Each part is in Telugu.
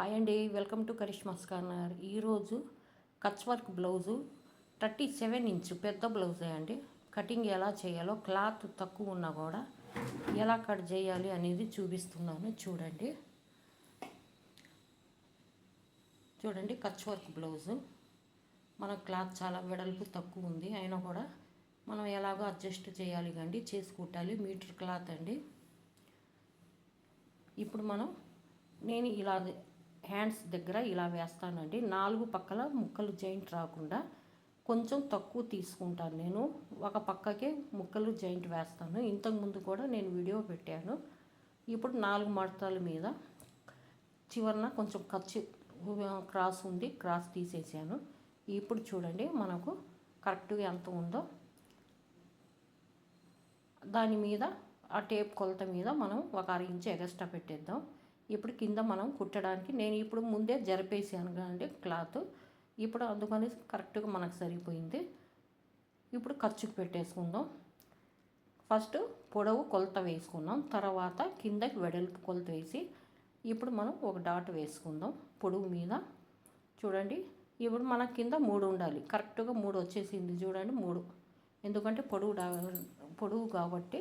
హాయ్ అండి వెల్కమ్ టు కరిష్మాస్ కార్నర్. ఈరోజు Kutch work blouse thirty seven inch పెద్ద బ్లౌజే అండి. కటింగ్ ఎలా చేయాలో క్లాత్ తక్కువ ఉన్నా కూడా ఎలా కట్ చేయాలి అనేది చూపిస్తున్నాను. చూడండి. చూడండి కచ్ వర్క్ బ్లౌజు. మన క్లాత్ చాలా వెడల్పు తక్కువ ఉంది. అయినా కూడా మనం ఎలాగో అడ్జస్ట్ చేయాలి కండి చేసుకుంటాలి. మీటర్ క్లాత్ అండి. ఇప్పుడు మనం నేను ఇలా హ్యాండ్స్ దగ్గర ఇలా వేస్తానండి. నాలుగు పక్కల ముక్కలు జాయింట్ రాకుండా కొంచెం తక్కువ తీసుకుంటాను. నేను ఒక పక్కకే ముక్కలు జాయింట్ వేస్తాను. ఇంతకుముందు కూడా నేను వీడియో పెట్టాను. ఇప్పుడు నాలుగు మడతల మీద చివరన కొంచెం ఖర్చు క్రాస్ ఉంది క్రాస్ తీసేసాను. ఇప్పుడు చూడండి మనకు కరెక్ట్గా ఎంత ఉందో. దాని మీద ఆ టేప్ కొలత మీద మనం ఒక అర ఇంచు ఎగస్ట్రా పెట్టేద్దాం. ఇప్పుడు కింద మనం కుట్టడానికి నేను ఇప్పుడు ముందే జరిపేసాను కదండి క్లాత్. ఇప్పుడు అందుకని కరెక్ట్గా మనకు సరిపోయింది. ఇప్పుడు ఖర్చుకు పెట్టేసుకుందాం. ఫస్ట్ పొడవు కొలత వేసుకుందాం తర్వాత కిందకి వెడల్పు కొలత వేసి ఇప్పుడు మనం ఒక డాట్ వేసుకుందాం పొడవు మీద. చూడండి ఇప్పుడు మన కింద మూడు ఉండాలి. కరెక్ట్గా మూడు వచ్చేసింది చూడండి మూడు. ఎందుకంటే పొడవు పొడవు కాబట్టి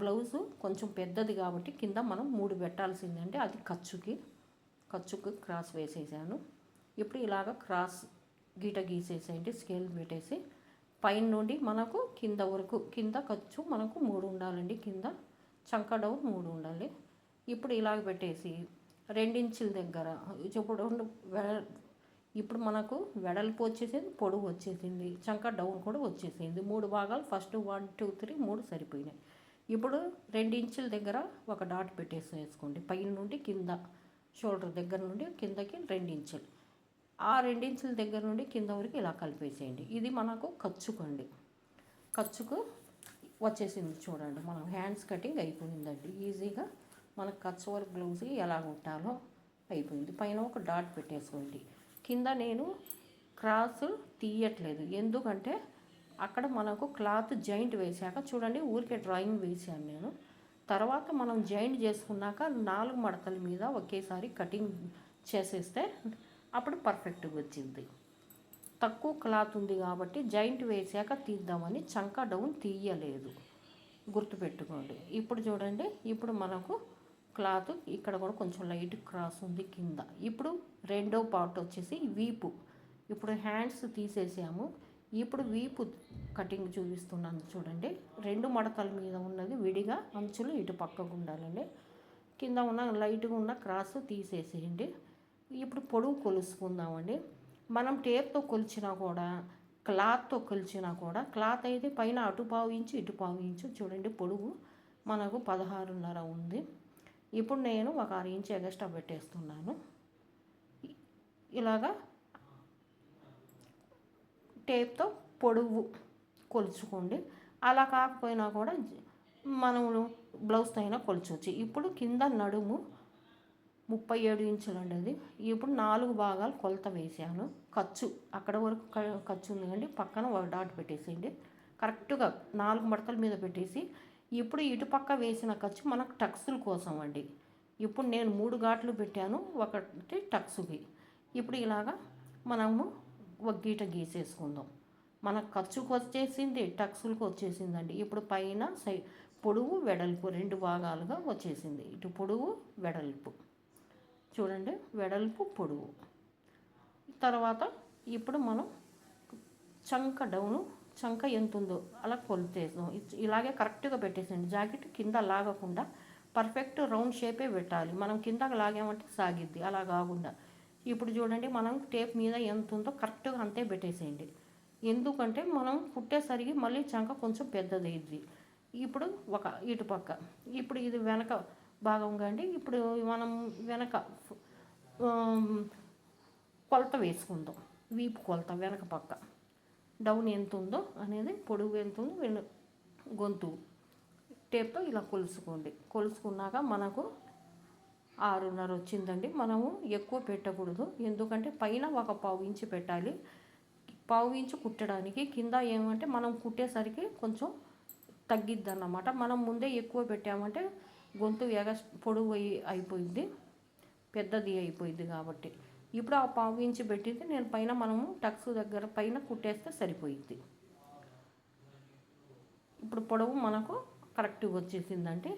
బ్లౌజు కొంచెం పెద్దది కాబట్టి కింద మనం మూడు పెట్టాల్సిందంటే అది ఖర్చుకి ఖర్చుకి క్రాస్ వేసేసాను. ఇప్పుడు ఇలాగ క్రాస్ గీట గీసేసేయండి స్కేల్ పెట్టేసి. పైన నుండి మనకు కింద వరకు కింద ఖర్చు మనకు మూడు ఉండాలండి. కింద చంక డౌన్ మూడు ఉండాలి. ఇప్పుడు ఇలాగ పెట్టేసి రెండించుల దగ్గర ఇప్పుడు ఇప్పుడు మనకు వెడల్పు వచ్చేసింది పొడుగు వచ్చేసింది చంక డౌన్ కూడా వచ్చేసింది. మూడు భాగాలు ఫస్ట్ వన్ టూ త్రీ మూడు సరిపోయినాయి. ఇప్పుడు రెండు ఇంచుల దగ్గర ఒక డాట్ పెట్టేసి వేసుకోండి పైన నుండి కింద షోల్డర్ దగ్గర నుండి కిందకి రెండు ఇంచులు. ఆ రెండించుల దగ్గర నుండి కింద వరకు ఇలా కలిపేసేయండి. ఇది మనకు ఖర్చుకండి. ఖర్చుకు వచ్చేసింది చూడండి. మనం హ్యాండ్స్ కటింగ్ అయిపోయిందండి. ఈజీగా మనకు ఖర్చు వర్క్ బ్లౌజ్ ఎలా ఉంటాలో అయిపోయింది. పైన ఒక డాట్ పెట్టేసుకోండి. కింద నేను క్రాస్ తీయట్లేదు. ఎందుకంటే అక్కడ మనకు క్లాత్ జాయింట్ వేసాక చూడండి ఊరికే డ్రాయింగ్ వేసాను నేను. తర్వాత మనం జాయింట్ చేసుకున్నాక నాలుగు మడతల మీద ఒకేసారి కటింగ్ చేసేస్తే అప్పుడు పర్ఫెక్ట్గా వచ్చింది. తక్కువ క్లాత్ ఉంది కాబట్టి జాయింట్ వేసాక తీద్దామని చంక డౌన్ తీయలేదు. గుర్తుపెట్టుకోండి. ఇప్పుడు చూడండి ఇప్పుడు మనకు క్లాత్ ఇక్కడ కూడా కొంచెం లైట్ క్రాస్ ఉంది కింద. ఇప్పుడు రెండో పార్ట్ వచ్చేసి వీపు. ఇప్పుడు హ్యాండ్స్ తీసేసాము. ఇప్పుడు వీపు కటింగ్ చూపిస్తున్నాను చూడండి. రెండు మడతల మీద ఉన్నది విడిగా అంచులు ఇటు పక్కకు ఉండాలండి. కింద ఉన్న లైట్గా ఉన్న క్రాస్ తీసేసేయండి. ఇప్పుడు పొడవు కొలుసుకుందామండి. మనం టేప్తో కొలిచినా కూడా క్లాత్తో కొలిచినా కూడా క్లాత్ అయితే పైన అటు పావు ఇంచు ఇటు పావు ఇంచు చూడండి పొడుగు మనకు పదహారున్నర ఉంది. ఇప్పుడు నేను ఒక అర ఇంచు ఎగస్ట్రా పెట్టేస్తున్నాను. ఇలాగా టేప్తో పొడవు కొలుచుకోండి. అలా కాకపోయినా కూడా మనము బ్లౌజ్తో అయినా కొలుచవచ్చు ఇప్పుడు కింద నడుము ముప్పై ఏడు ఇంచులు ఉండేది ఇప్పుడు నాలుగు భాగాలు కొలత వేసాను. ఖర్చు అక్కడ వరకు ఖర్చు ఉంది కండి పక్కన ఒక డాట్ పెట్టేసేయండి. కరెక్ట్గా నాలుగు మడతల మీద పెట్టేసి ఇప్పుడు ఇటుపక్క వేసిన ఖర్చు మనకు టక్సుల కోసం అండి. ఇప్పుడు నేను మూడు ఘాట్లు పెట్టాను ఒకటి టక్సుకి. ఇప్పుడు ఇలాగా మనము ఒక గీట గీసేసుకుందాం. మన ఖర్చుకు వచ్చేసింది టక్సులకు వచ్చేసిందండి. ఇప్పుడు పైన సై పొడుగు వెడల్పు రెండు భాగాలుగా వచ్చేసింది. ఇటు పొడుగు వెడల్పు. చూడండి వెడల్పు పొడుగు తర్వాత ఇప్పుడు మనం చంక డౌను చంక ఎంత ఉందో అలా కొలితేసాం. ఇలాగే కరెక్ట్గా పెట్టేసండి జాకెట్ కింద లాగకుండా పర్ఫెక్ట్ రౌండ్ షేపే పెట్టాలి. మనం కిందకి లాగామంటే సాగిద్ది. అలా కాకుండా ఇప్పుడు చూడండి మనం టేప్ మీద ఎంత ఉందో కరెక్ట్గా అంతే పెట్టేసేయండి. ఎందుకంటే మనం కుట్టేసరికి మళ్ళీ చంక కొంచెం పెద్దది ఇది ఇప్పుడు ఒక ఇటు పక్క. ఇప్పుడు ఇది వెనక భాగంగా అండి ఇప్పుడు మనం వెనక కొలత వేసుకుందాం. వీపు కొలత వెనక పక్క. డౌన్ ఎంత ఉందో అనేది పొడుగు ఎంత ఉందో వెను గొంతు. టేప్తో ఇలా కొలుసుకోండి. కొలుసుకున్నాక మనకు ఆరున్నర వచ్చిందండి. మనము ఎక్కువ పెట్టకూడదు. ఎందుకంటే పైన ఒక పావు ఇంచు పెట్టాలి. పావు ఇంచు కుట్టడానికి కింద ఏమంటే మనం కుట్టేసరికి కొంచెం తగ్గిద్ది అన్నమాట మనం ముందే ఎక్కువ పెట్టామంటే గొంతు ఎగ పొడుగు అయిపోయింది. పెద్దది అయిపోయింది కాబట్టి. ఇప్పుడు ఆ పావు ఇంచు పెట్టింది. నేను పైన మనము టక్స్ దగ్గర పైన కుట్టేస్తే సరిపోయింది ఇప్పుడు పొడవు మనకు కరెక్ట్గా వచ్చేసిందంటే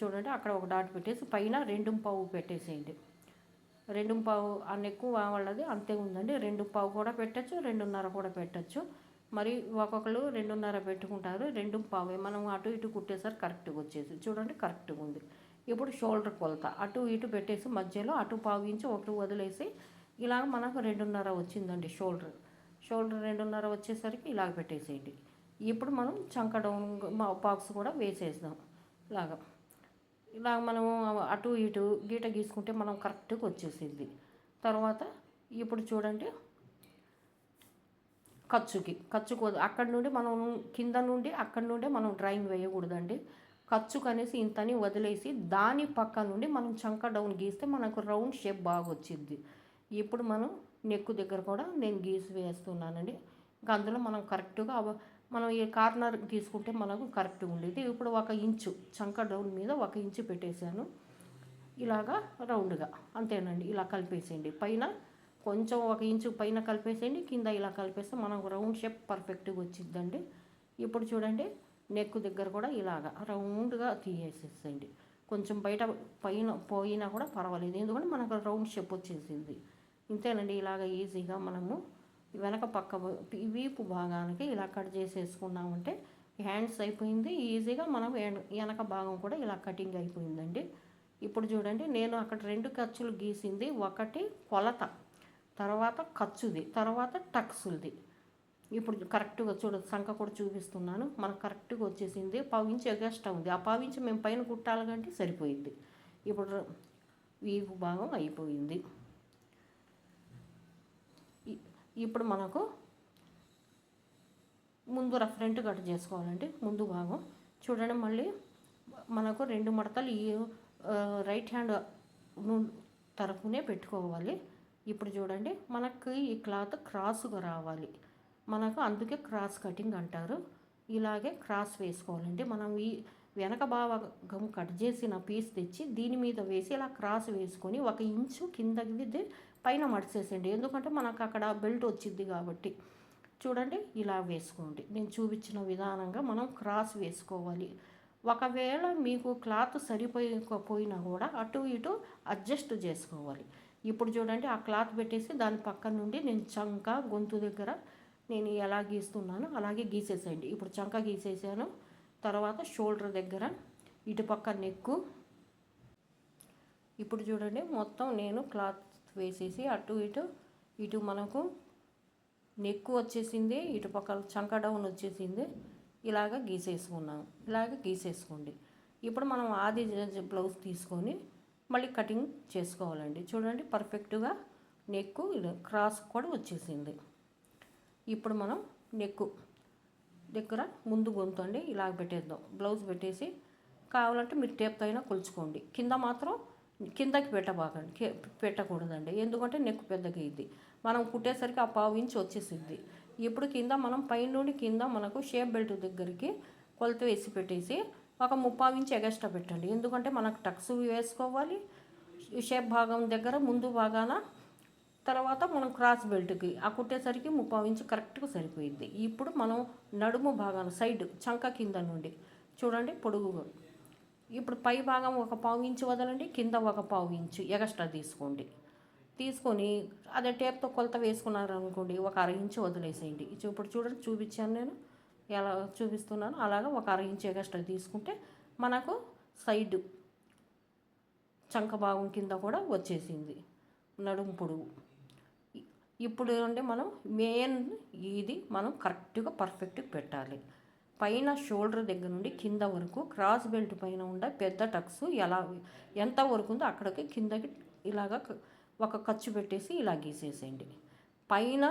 చూడండి అక్కడ ఒక డాట్ పెట్టేసి పైన రెండు పావు పెట్టేసేయండి. రెండు పావు ఆ ఎక్కువ వాళ్ళది అంతే ఉందండి. రెండు పావు కూడా పెట్టచ్చు రెండున్నర కూడా పెట్టచ్చు. మరి ఒక్కొక్కరు రెండున్నర పెట్టుకుంటారు రెండు పావే. మనం అటు ఇటు కుట్టేసరికి కరెక్ట్గా వచ్చేసి చూడండి కరెక్ట్గా ఉంది. ఇప్పుడు షోల్డర్ కొలత అటు ఇటు పెట్టేసి మధ్యలో అటు పావు ఇంచు ఒకటి వదిలేసి ఇలాగ మనకు రెండున్నర వచ్చిందండి షోల్డర్. షోల్డర్ రెండున్నర వచ్చేసరికి ఇలాగ పెట్టేసేయండి. ఇప్పుడు మనం చంక డౌన్ బాక్స్ కూడా వేసేద్దాం ఇలాగా. ఇలా మనము అటు ఇటు గీట గీసుకుంటే మనం కరెక్ట్గా వచ్చేసింది. తర్వాత ఇప్పుడు చూడండి. ఖర్చుకి ఖర్చుకు అక్కడ నుండి మనం కింద నుండి అక్కడ నుండి మనం డ్రాయింగ్ వేయకూడదండి. ఖర్చుకు అనేసి ఇంతని వదిలేసి దాని పక్క నుండి మనం చంక డౌన్ గీస్తే మనకు రౌండ్ షేప్ బాగా వచ్చింది. ఇప్పుడు మనం నెక్కు దగ్గర కూడా నేను గీసి వేస్తున్నానండి. ఇంకా అందులో మనం కరెక్ట్గా మనం ఈ కార్నర్ తీసుకుంటే మనకు కరెక్ట్గా ఉండేది. ఇప్పుడు ఒక ఇంచు చంక డౌన్ మీద ఒక ఇంచు పెట్టేశాను. ఇలాగా రౌండ్గా అంతేనండి. ఇలా కలిపేసేయండి. పైన కొంచెం ఒక ఇంచు పైన కలిపేసేయండి. కింద ఇలా కలిపేస్తే మనకు రౌండ్ షేప్ పర్ఫెక్ట్గా వచ్చిందండి ఇప్పుడు చూడండి నెక్ దగ్గర కూడా ఇలాగా రౌండ్గా తీసేసేయండి. కొంచెం బయట పైన పోయినా కూడా పర్వాలేదు. ఎందుకంటే మనకు రౌండ్ షేప్ వచ్చేసింది. ఇంతేనండి. ఇలాగ ఈజీగా మనము వెనక పక్క వీపు భాగానికి ఇలా కట్ చేసేసుకున్నామంటే హ్యాండ్స్ అయిపోయింది ఈజీగా మనం వెనక భాగం కూడా ఇలా కటింగ్ అయిపోయిందండి. ఇప్పుడు చూడండి నేను అక్కడ రెండు ఖర్చులు గీసింది ఒకటి కొలత తర్వాత ఖర్చుది తర్వాత టక్సులది. ఇప్పుడు కరెక్ట్గా చూడ సంఖ కూడా చూపిస్తున్నాను. మనకు కరెక్ట్గా వచ్చేసింది పావించి ఎగస్ట్రా ఉంది. ఆ పావించి మేము పైన కుట్టాలి కంటే సరిపోయింది. ఇప్పుడు వీపు భాగం అయిపోయింది. ఇప్పుడు మనకు ముందు ఫ్రంట్ కట్ చేసుకోవాలండి ముందు భాగం. చూడండి మళ్ళీ మనకు రెండు మడతలు ఈ రైట్ హ్యాండ్ తరఫునే పెట్టుకోవాలి. ఇప్పుడు చూడండి మనకు ఈ క్లాత్ క్రాస్గా రావాలి. మనకు అందుకే క్రాస్ కటింగ్ అంటారు. ఇలాగే క్రాస్ వేసుకోవాలండి. మనం ఈ వెనక భాగం కట్ చేసిన పీస్ తెచ్చి దీని మీద వేసి ఇలా క్రాస్ వేసుకొని ఒక ఇంచు కిందకి పైన మడిసేసండి ఎందుకంటే మనకు అక్కడ బెల్ట్ వచ్చింది కాబట్టి. చూడండి ఇలా వేసుకోండి. నేను చూపించిన విధానంగా మనం క్రాస్ వేసుకోవాలి. ఒకవేళ మీకు క్లాత్ సరిపోయకపోయినా కూడా అటు ఇటు అడ్జస్ట్ చేసుకోవాలి. ఇప్పుడు చూడండి ఆ క్లాత్ పెట్టేసి దాని పక్కన నుండి నేను చంక గొంతు దగ్గర నేను ఎలా గీస్తున్నానో అలాగే గీసేసేయండి. ఇప్పుడు చంక గీసేసాను. తర్వాత షోల్డర్ దగ్గర ఇటుపక్క నెక్కు ఇప్పుడు చూడండి మొత్తం నేను క్లాత్ వేసేసి అటు ఇటు ఇటు మనకు నెక్కు వచ్చేసింది ఇటు పక్కల చంక డౌన్ వచ్చేసింది ఇలాగ గీసేసుకున్నాం ఇలాగ గీసేసుకోండి. ఇప్పుడు మనం ఆది బ్లౌజ్ తీసుకొని మళ్ళీ కటింగ్ చేసుకోవాలండి. చూడండి పర్ఫెక్ట్గా నెక్కు క్రాస్ కూడా వచ్చేసింది. ఇప్పుడు మనం నెక్కు దగ్గర ముందు గొంతు అండి ఇలాగ పెట్టేద్దాం. బ్లౌజ్ పెట్టేసి కావాలంటే మీరు టేప్తో అయినా కొలుచుకోండి. కింద మాత్రం కిందకి పెట్టబాకండి పెట్టకూడదండి. ఎందుకంటే నెక్ పెద్దగా ఇది మనం కుట్టేసరికి ఆ పావు ఇంచి వచ్చేసిద్ది. ఇప్పుడు కింద మనం పైన నుండి కింద మనకు షేప్ బెల్ట్ దగ్గరికి కొలత వేసి పెట్టేసి ఒక ముప్పావు ఇంచు ఎగస్ట్రా పెట్టండి. ఎందుకంటే మనకు టక్స్ వేసుకోవాలి. షేప్ భాగం దగ్గర ముందు భాగాన తర్వాత మనం క్రాస్ బెల్ట్కి ఆ కుట్టేసరికి ముప్పావు ఇంచు కరెక్ట్గా సరిపోయింది ఇప్పుడు మనం నడుము భాగాన సైడ్ చంక కింద నుండి చూడండి పొడుగు ఇప్పుడు పై భాగం ఒక పావు ఇంచు వదలండి కింద ఒక పావు ఇంచు ఎగస్ట్రా తీసుకోండి. తీసుకొని అదే టేప్తో కొలత వేసుకున్నారు అనుకోండి ఒక అర ఇంచు వదిలేసేయండి. ఇప్పుడు చూడండి చూపించాను నేను. ఎలా చూపిస్తున్నాను అలాగా ఒక అర ఇంచు ఎగస్ట్రా తీసుకుంటే మనకు సైడ్ చంక భాగం కింద కూడా వచ్చేసింది. నడుము పొడుగు. ఇప్పుడు అంటే మనం మెయిన్ ఇది మనం కరెక్ట్గా పర్ఫెక్ట్గా పెట్టాలి. పైన షోల్డర్ దగ్గర నుండి కింద వరకు క్రాస్ బెల్ట్ పైన ఉండే పెద్ద టక్స్ ఎలా ఎంత వరకు ఉందో అక్కడికి కిందకి ఇలాగ ఒక ఖర్చు పెట్టేసి ఇలా గీసేసేయండి. పైన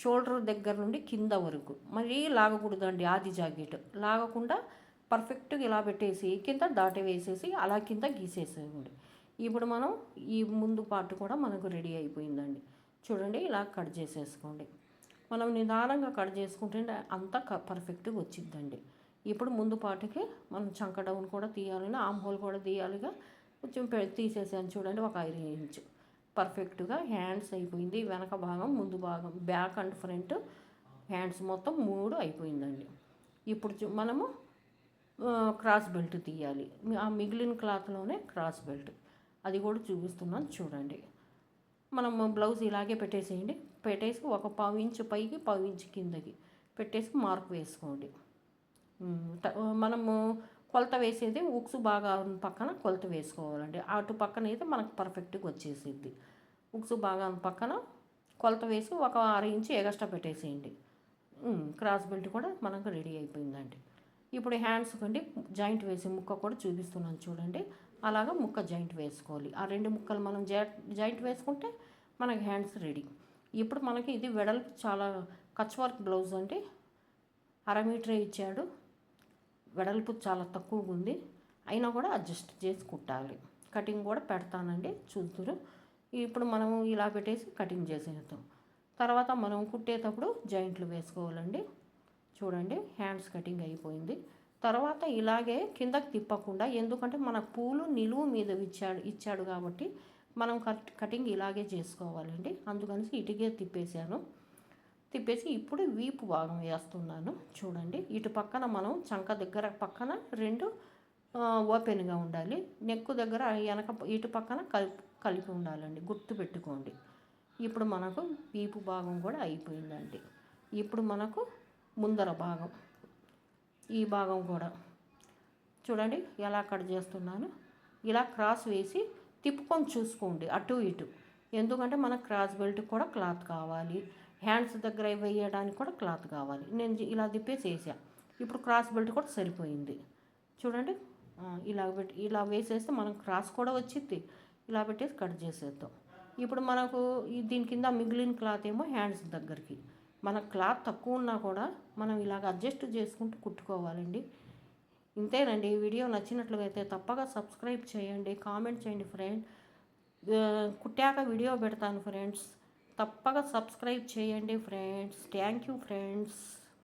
షోల్డర్ దగ్గర నుండి కింద వరకు మరీ లాగకూడదండి ఆది జాకెట్. లాగకుండా పర్ఫెక్ట్గా ఇలా పెట్టేసి కింద దాటి వేసేసి అలా కింద గీసేసేయండి. ఇప్పుడు మనం ఈ ముందు పార్ట్ కూడా మనకు రెడీ అయిపోయిందండి. చూడండి ఇలా కట్ చేసేసుకోండి. మనం నిదానంగా కట్ చేసుకుంటే అంతా పర్ఫెక్ట్గా వచ్చిందండి ఇప్పుడు ముందు పాటికి మనం చంక డౌన్ కూడా తీయాలని ఆమ్ హోల్ కూడా తీయాలిగా. కొంచెం పె- తీసేసాను చూడండి ఒక ఐదు ఇంచు పర్ఫెక్ట్గా హ్యాండ్స్ అయిపోయింది. వెనక భాగం ముందు భాగం బ్యాక్ అండ్ ఫ్రంట్ హ్యాండ్స్ మొత్తం మూడు అయిపోయిందండి. ఇప్పుడు చూ- మనము క్రాస్ బెల్ట్ తీయాలి. ఆ మిగిలిన క్లాత్లోనే క్రాస్ బెల్ట్ అది కూడా చూపిస్తున్నాను చూడండి. మనం బ్లౌజ్ ఇలాగే పెట్టేసేయండి. పెట్టేసి ఒక పావు ఇంచు పైకి పావు ఇంచు కిందకి పెట్టేసి మార్క్ వేసుకోండి. మనము కొలత వేసేది ఉక్సు బాగా ఉన్న పక్కన కొలత వేసుకోవాలండి. అటు పక్కన అయితే మనకు పర్ఫెక్ట్గా వచ్చేసిద్ది. ఉక్సు బాగా ఉన్న పక్కన కొలత వేసి ఒక అర ఇంచు ఎగస్ట్రా పెట్టేసేయండి. క్రాస్ బెల్ట్ కూడా మనకు రెడీ అయిపోయిందండి. ఇప్పుడు హ్యాండ్స్ కండి జాయింట్ వేసే ముక్క కూడా చూపిస్తున్నాను చూడండి. అలాగా ముక్క జాయింట్ వేసుకోవాలి. ఆ రెండు ముక్కలు మనం జాయింట్ వేసుకుంటే మనకి హ్యాండ్స్ రెడీ. ఇప్పుడు మనకి ఇది వెడల్పు చాలా కచ్ వర్క్ బ్లౌజ్ అండి అరమీటరే ఇచ్చాడు. వెడల్పు చాలా తక్కువగా ఉంది. అయినా కూడా అడ్జస్ట్ చేసి కుట్టాలి. కటింగ్ కూడా పెడతానండి చూద్దురు ఇప్పుడు మనం ఇలా పెట్టేసి కటింగ్ చేసేద్దాం. తర్వాత మనం కుట్టేటప్పుడు జాయింట్లు వేసుకోవాలండి. చూడండి హ్యాండ్స్ కటింగ్ అయిపోయింది. తర్వాత ఇలాగే కిందకి తిప్పకుండా ఎందుకంటే మన పూలు నిలువు మీద ఇచ్చాడు ఇచ్చాడు కాబట్టి మనం కట్ కటింగ్ ఇలాగే చేసుకోవాలండి. అందుకని ఇటుకే తిప్పేశాను. తిప్పేసి ఇప్పుడు వీపు భాగం వేస్తున్నాను. చూడండి. ఇటు పక్కన మనం చంక దగ్గర పక్కన రెండు ఓపెన్గా ఉండాలి. నెక్కు దగ్గర వెనక ఇటు పక్కన కలిపి కలిపి ఉండాలండి. గుర్తు పెట్టుకోండి. ఇప్పుడు మనకు వీపు భాగం కూడా అయిపోయిందండి. ఇప్పుడు మనకు ముందర భాగం ఈ భాగం కూడా. చూడండి. ఎలా కట్ చేస్తున్నాను. ఇలా క్రాస్ వేసి తిప్పుకొని చూసుకోండి అటు ఇటు. ఎందుకంటే మనకు క్రాస్ బెల్ట్ కూడా క్లాత్ కావాలి. హ్యాండ్స్ దగ్గర వేయడానికి కూడా క్లాత్ కావాలి. నేను ఇలా తిప్పేసి వేసా ఇప్పుడు క్రాస్ బెల్ట్ కూడా సరిపోయింది. చూడండి. ఇలా పెట్టి ఇలా వేసేస్తే మనం క్రాస్ కూడా వచ్చింది ఇలా పెట్టేసి కట్ చేసేద్దాం. ఇప్పుడు మనకు దీని కింద మిగిలిన క్లాత్ ఏమో హ్యాండ్స్ దగ్గరికి. మన క్లాత్ తక్కువ ఉన్నా కూడా మనం ఇలాగ అడ్జస్ట్ చేసుకుంటూ కుట్టుకోవాలండి. ఇంతేనండి. ఈ వీడియో నచ్చినట్లయితే తప్పగా సబ్స్క్రైబ్ చేయండి కామెంట్ చేయండి ఫ్రెండ్. కుట్టాక వీడియో పెడతాను ఫ్రెండ్స్. తప్పగా సబ్స్క్రైబ్ చేయండి ఫ్రెండ్స్. Thank you friends.